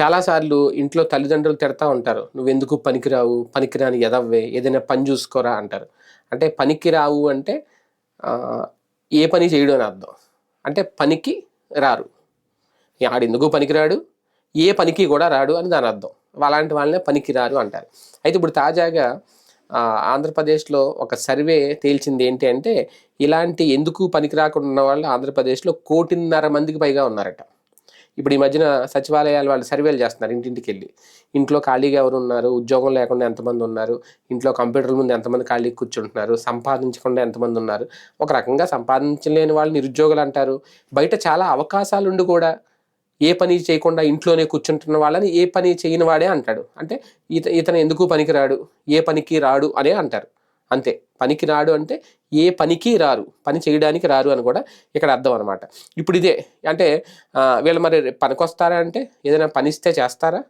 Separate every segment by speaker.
Speaker 1: చాలాసార్లు ఇంట్లో తల్లిదండ్రులు తిడతా ఉంటారు. నువ్వెందుకు పనికిరావు? పనికిరాని ఎదవ్వే ఏదైనా పని చూసుకోరా అంటారు. అంటే పనికిరావు అంటే ఏ పని చేయడం అని అర్థం. అంటే పనికి రారు. ఆడెందుకు పనికిరాడు? ఏ పనికి కూడా రాడు అని దాని అర్థం. అలాంటి వాళ్ళనే పనికిరారు అంటారు. అయితే ఇప్పుడు తాజాగా ఆంధ్రప్రదేశ్లో ఒక సర్వే తేల్చింది ఏంటి అంటే ఇలాంటి ఎందుకు పనికి రాకుండా ఉన్న వాళ్ళు ఆంధ్రప్రదేశ్లో కోటిన్నర మందికి పైగా ఉన్నారట. ఇప్పుడు ఈ మధ్యన సచివాలయాలు వాళ్ళు సర్వేలు చేస్తున్నారు ఇంటింటికి వెళ్ళి ఇంట్లో ఖాళీగా ఎవరు ఉన్నారు? ఉద్యోగం లేకుండా ఎంతమంది ఉన్నారు? ఇంట్లో కంప్యూటర్ ముందు ఎంతమంది ఖాళీ కూర్చుంటున్నారు? సంపాదించకుండా ఎంతమంది ఉన్నారు? ఒక రకంగా సంపాదించలేని వాళ్ళు నిరుద్యోగులు అంటారు. బయట చాలా అవకాశాలు ఉండి కూడా ఏ పని చేయకుండా ఇంట్లోనే కూర్చుంటున్న వాళ్ళని ఏ పని చేయని వాడే అంటాడు. అంటే ఇత ఇతను ఎందుకు పనికి రాడు ఏ పనికి రాడు? అనే అంటారు. అంతే. పనికి రాడు అంటే ఏ పనికి రారు. పని చేయడానికి రారు అని కూడా ఇక్కడ అర్థం అనమాట ఇప్పుడు ఇదే అంటే వీళ్ళు మరి పనికొస్తారా అంటే ఏదైనా పని ఇస్తే చేస్తారా?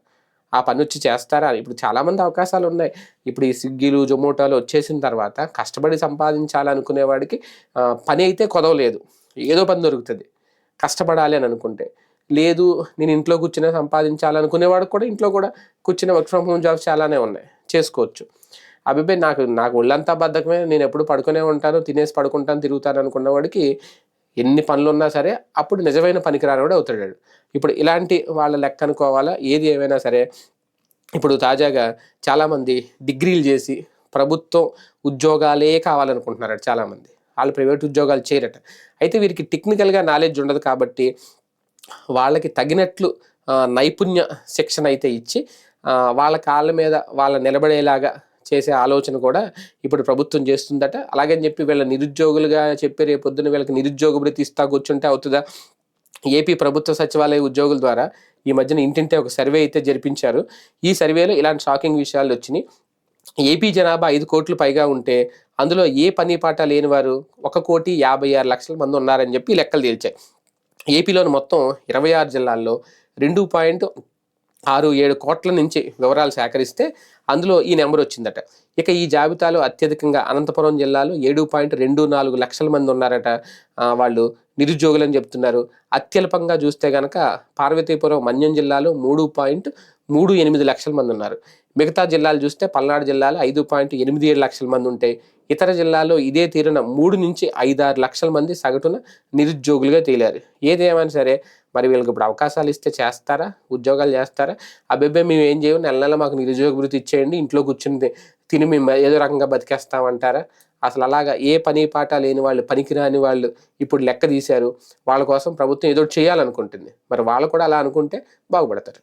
Speaker 1: ఆ పని వచ్చి చేస్తారా? ఇప్పుడు చాలామంది అవకాశాలు ఉన్నాయి. ఇప్పుడు ఈ స్విగ్గీలు జొమాటోలు వచ్చేసిన తర్వాత కష్టపడి సంపాదించాలనుకునేవాడికి పని అయితే కొదవలేదు. ఏదో పని దొరుకుతుంది. కష్టపడాలి అని అనుకుంటే. లేదు నేను ఇంట్లో కూర్చునే సంపాదించాలనుకునేవాడు కూడా ఇంట్లో కూడా కూర్చునే వర్క్ ఫ్రమ్ హోమ్ జాబ్స్ చాలానే ఉన్నాయి. చేసుకోవచ్చు. అభిపై నాకు నాకు ఒళ్ళంతా బద్ధకమే. నేను ఎప్పుడు పడుకునే ఉంటాను తినేసి పడుకుంటాను తిరుగుతాను అనుకున్న వాడికి ఎన్ని పనులు ఉన్నా సరే అప్పుడు నిజమైన పనికిరానివాడు అవుతాడు. ఇప్పుడు ఇలాంటి వాళ్ళ లెక్క అనుకోవాలా? ఏది ఏమైనా సరే. ఇప్పుడు తాజాగా చాలామంది డిగ్రీలు చేసి ప్రభుత్వం ఉద్యోగాలే కావాలనుకుంటున్నారట చాలామంది. వాళ్ళు ప్రైవేట్ ఉద్యోగాలు చేయరట. అయితే వీరికి టెక్నికల్గా నాలెడ్జ్ ఉండదు కాబట్టి వాళ్ళకి తగినట్లు నైపుణ్య శిక్షణ అయితే ఇచ్చి వాళ్ళ కాళ్ళ మీద వాళ్ళ నిలబడేలాగా చేసే ఆలోచన కూడా ఇప్పుడు ప్రభుత్వం చేస్తుందట. అలాగని చెప్పి వీళ్ళ నిరుద్యోగులుగా చెప్పి రేపు పొద్దున వీళ్ళకి నిరుద్యోగ భృతి ఇస్తా కూర్చుంటే అవుతుందా? ఏపీ ప్రభుత్వ సచివాలయ ఉద్యోగుల ద్వారా ఈ మధ్యన ఇంటింటే ఒక సర్వే అయితే జరిపించారు. ఈ సర్వేలో ఇలాంటి షాకింగ్ విషయాలు వచ్చినాయి. ఏపీ జనాభా ఐదు కోట్లు పైగా ఉంటే అందులో ఏ పని పాట లేని వారు ఒక కోటి యాభై ఆరు లక్షల మంది ఉన్నారని చెప్పి లెక్కలు తేల్చాయి. ఏపీలోని మొత్తం ఇరవై ఆరు జిల్లాల్లో రెండు పాయింట్ ఆరు ఏడు కోట్ల నుంచి వివరాలు సేకరిస్తే అందులో ఈ నెంబర్ వచ్చిందట. ఇక ఈ జాబితాలో అత్యధికంగా అనంతపురం జిల్లాలో ఏడు పాయింట్ రెండు నాలుగు లక్షల మంది ఉన్నారట. వాళ్ళు నిరుద్యోగులు అని చెప్తున్నారు. అత్యల్పంగా చూస్తే గనక పార్వతీపురం మన్యం జిల్లాలో మూడు పాయింట్ మూడు ఎనిమిది లక్షల మంది ఉన్నారు. మిగతా జిల్లాలు చూస్తే పల్నాడు జిల్లాలో ఐదు పాయింట్ ఎనిమిది ఏడు లక్షల మంది ఉంటే ఇతర జిల్లాల్లో ఇదే తీరున మూడు నుంచి ఐదారు లక్షల మంది సగటున నిరుద్యోగులుగా తేలారు. ఏదేమైనా సరే మరి వీళ్ళకి ఇప్పుడు అవకాశాలు ఇస్తే చేస్తారా? ఉద్యోగాలు చేస్తారా? అబ్బాయి మేము ఏం చేయము నెల నెల మాకు నిరుద్యోగ వృత్తి ఇచ్చేయండి ఇంట్లో కూర్చుని తిని మేము ఏదో రకంగా బతికేస్తామంటారా? అసలు అలాగా ఏ పని పాట లేని వాళ్ళు పనికిరాని వాళ్ళు ఇప్పుడు లెక్క తీశారు. వాళ్ళ కోసం ప్రభుత్వం ఏదో చేయాలనుకుంటుంది. మరి వాళ్ళు కూడా అలా అనుకుంటే బాగుపడతారు.